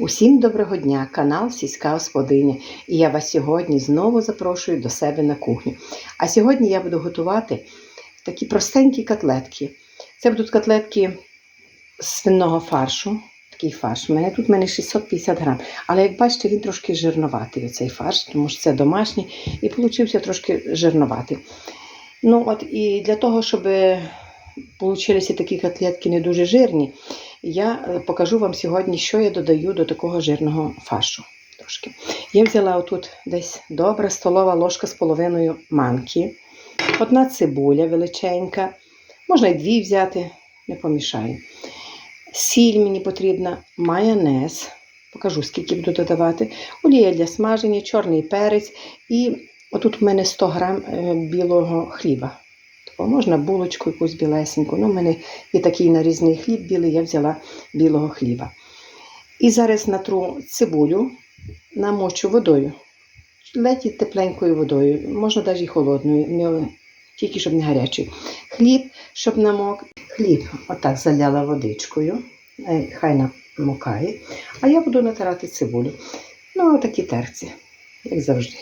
Усім доброго дня, канал Сільська Господиня. І я вас сьогодні знову запрошую до себе на кухню. А сьогодні я буду готувати такі простенькі котлетки. Це будуть котлетки з свиного фаршу. Такий фарш. У мене тут в мене 650 грам. Але як бачите, він трошки жирноватий, оцей фарш, тому що це домашній і получився трошки жирноватий. Ну от і для того, щоб получилися такі котлетки не дуже жирні, я е, покажу вам сьогодні, що я додаю до такого жирного фаршу. Трошки. Я взяла отут десь добра столова ложка з половиною манки, одна цибуля величенька, можна й дві взяти, не помішаю. Сіль мені потрібна, майонез, покажу, скільки буду додавати, олія для смаження, чорний перець і отут у мене 100 грам е, білого хліба. Можна булочку якусь білесеньку. Ну, у мене є такий нарізний хліб білий, я взяла білого хліба. І зараз натру цибулю, намочу водою. Ледь тепленькою водою, можна навіть і холодною, тільки щоб не гарячою. Хліб, щоб намок. Хліб отак заляла водичкою, е, хай намокає. А я буду натирати цибулю. Ну, такі терці, як завжди.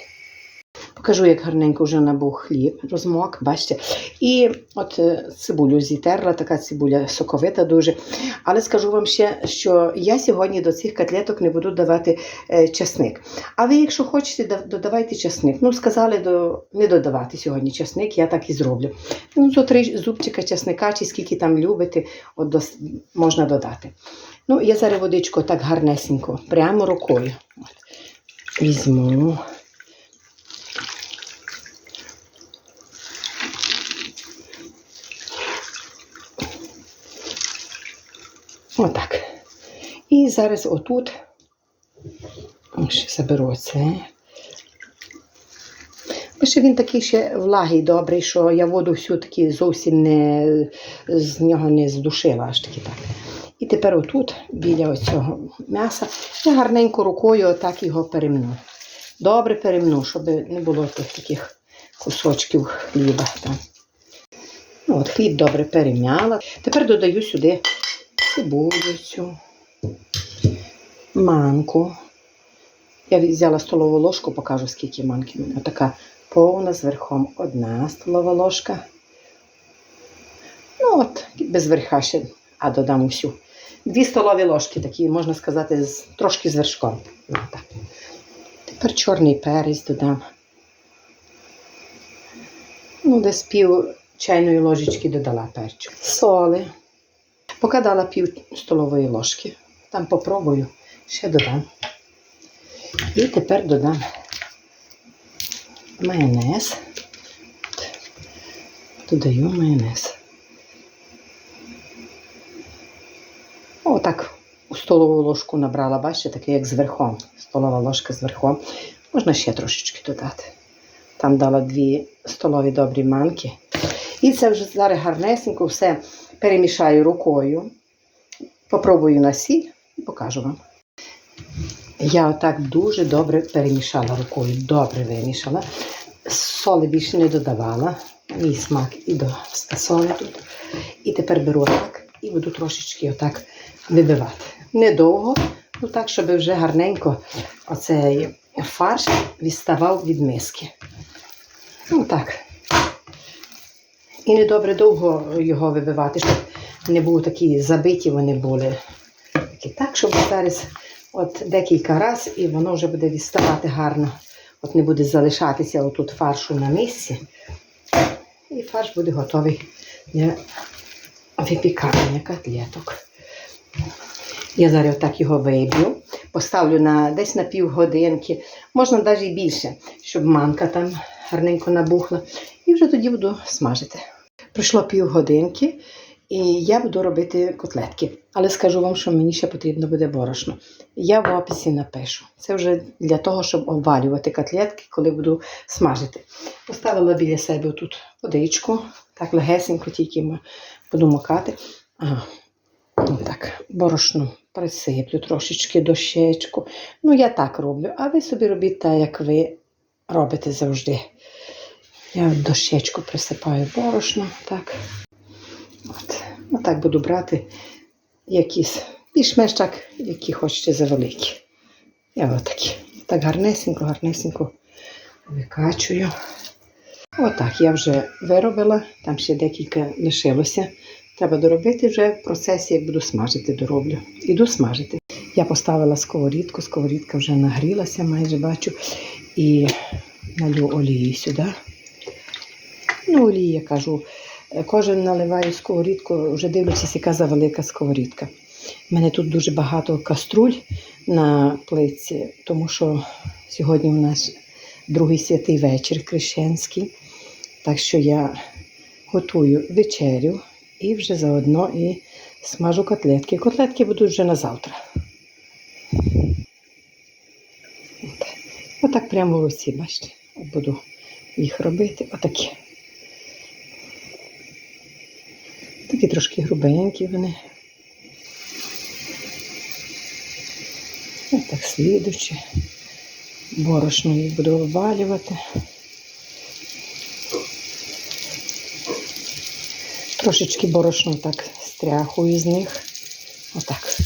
Покажу, як гарненько вже набув хліб, розмок, бачите. І от е, цибулю зітерла, така цибуля соковита дуже. Але скажу вам ще, що я сьогодні до цих котлеток не буду давати е, часник. А ви, якщо хочете, додавайте часник. Ну, сказали до, не додавати сьогодні часник, я так і зроблю. Ну, то три зубчика часника, чи скільки там любите, от дос- можна додати. Ну, я зараз водичку так гарнесенько, прямо рукою. Візьму. Отак. І зараз отут ще заберу це. Ще він такий ще влагий добрий, що я воду всю таки зовсім не з нього не здушила, аж таки так. І тепер отут, біля цього м'яса, я гарненько рукою отак його перемну. Добре перемну, щоб не було тих таких кусочків хліба. Там. Ну, от хліб добре перем'яла. Тепер додаю сюди цибулю цю, манку. Я взяла столову ложку, покажу, скільки манки. в мене. Отака повна з верхом одна столова ложка. Ну от, без верха ще, а додам усю. Дві столові ложки, такі, можна сказати, з, трошки з вершком. Ну, так. Тепер чорний перець додам. Ну, десь пів чайної ложечки додала перчу. Соли. Поки дала пів столової ложки. Там попробую, ще додам. І тепер додам майонез. Додаю майонез. Отак у столову ложку набрала, бачите, таке як з. Столова ложка з верхом. Можна ще трошечки додати. Там дала дві столові добрі манки. І це вже зараз гарнесенько все перемішаю рукою. Попробую на сіль і покажу вам. Я отак дуже добре перемішала рукою, добре вимішала. Соли більше не додавала. Мій смак і до соли тут. І тепер беру отак і буду трошечки отак вибивати. Недовго, ну так, щоб вже гарненько оцей фарш відставав від миски. Ну так. І не добре довго його вибивати, щоб не були такі забиті вони були. Такі так, щоб зараз от декілька разів і воно вже буде відставати гарно. От не буде залишатися отут фаршу на місці. І фарш буде готовий для випікання котлеток. Я зараз отак його виб'ю, поставлю на, десь на півгодинки, можна навіть більше, щоб манка там гарненько набухла. І вже тоді буду смажити. Пройшло півгодинки, і я буду робити котлетки. Але скажу вам, що мені ще потрібно буде борошно. Я в описі напишу. Це вже для того, щоб обвалювати котлетки, коли буду смажити. Поставила біля себе тут водичку, так легесенько тільки буду макати. Ага. Так, борошно присиплю трошечки дощечку. Ну, я так роблю, а ви собі робіть так, як ви робите завжди. Я дощечку присипаю борошно, так. От. Отак буду брати якісь більш-менш так, які хочете завеликі. Я отакі. Так гарнесенько, гарнесенько викачую. Отак, я вже виробила, там ще декілька лишилося. Треба доробити вже в процесі, як буду смажити, дороблю. Іду смажити. Я поставила сковорідку, сковорідка вже нагрілася, майже бачу. І налю олії сюди. Ну, олії, я кажу, е, кожен наливає сковорідку, вже дивлюся, яка за велика сковорідка. У мене тут дуже багато каструль на плитці, тому що сьогодні у нас другий святий вечір хрещенський. Так що я готую вечерю і вже заодно і смажу котлетки. Котлетки будуть вже на завтра. От. Отак прямо в руці, бачите. Буду їх робити. Отакі. Такі трошки грубенькі вони. Ось так слідучи. Борошно їх буду обвалювати. Трошечки борошно так стряхую з них. Отак.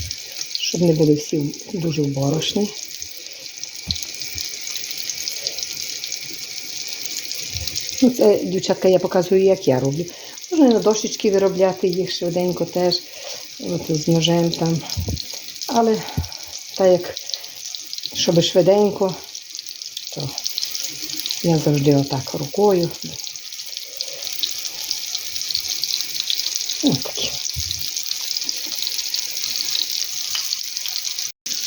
Щоб не були всі дуже борошні. Ну, це, дівчатка, я показую, як я роблю. Можна на дощечки виробляти їх швиденько теж, от з ножем там. Але так як, щоб швиденько, то я завжди отак рукою. Ось такі.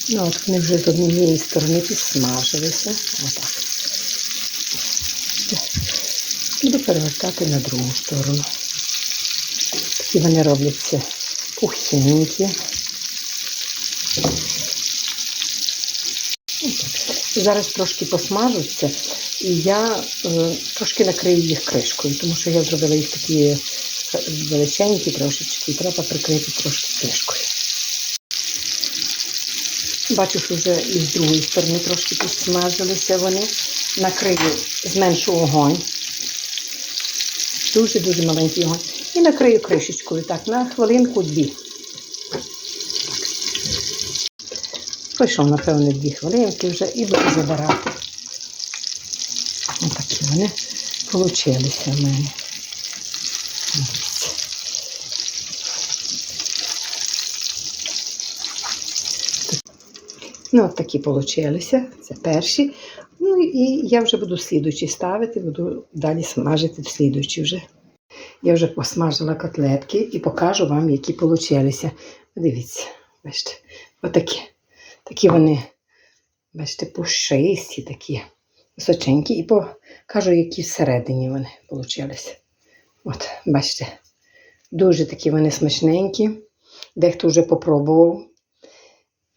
Ну, от вони вже з однієї сторони підсмажилися. Отак. Буду перевертати на другу сторону. Такі вони робляться пухенькі. Зараз трошки посмажуться, і я е, трошки накрию їх кришкою, тому що я зробила їх такі е, величенькі трошечки, і треба прикрити трошки кришкою. Бачу, що вже і з другої сторони трошки підсмажилися вони. Накрию, зменшу вогонь. Дуже-дуже маленький вогонь. І накрию кришечкою так на хвилинку-дві. Пройшов, напевно, дві хвилинки вже і буду забирати. Ось такі вони получилися в мене. Ну, от такі получилися. Це перші. Ну і я вже буду слідучі ставити, буду далі смажити в слідучі вже. Я вже посмажила котлетки і покажу вам, які получилися. Дивіться, бачите, отакі. Такі вони, бачите, пушисті такі, височенькі. І покажу, які всередині вони получилися. От, бачите, дуже такі вони смачненькі. Дехто вже попробував.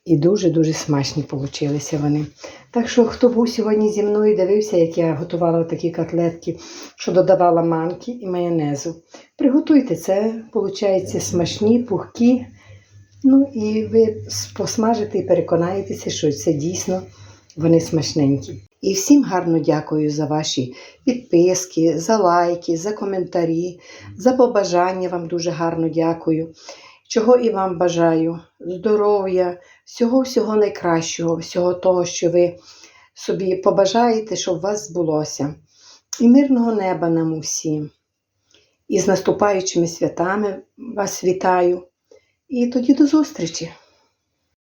І дуже-дуже смачні получилися вони. Так що, хто був сьогодні зі мною, дивився, як я готувала такі котлетки, що додавала манки і майонезу. Приготуйте це, виходить, смачні, пухкі. Ну і ви посмажите і переконаєтеся, що це дійсно вони смачненькі. І всім гарно дякую за ваші підписки, за лайки, за коментарі, за побажання вам дуже гарно дякую. Чого і вам бажаю здоров'я, всього-всього найкращого, всього того, що ви собі побажаєте, щоб у вас збулося. І мирного неба нам усім. І з наступаючими святами вас вітаю. І тоді до зустрічі!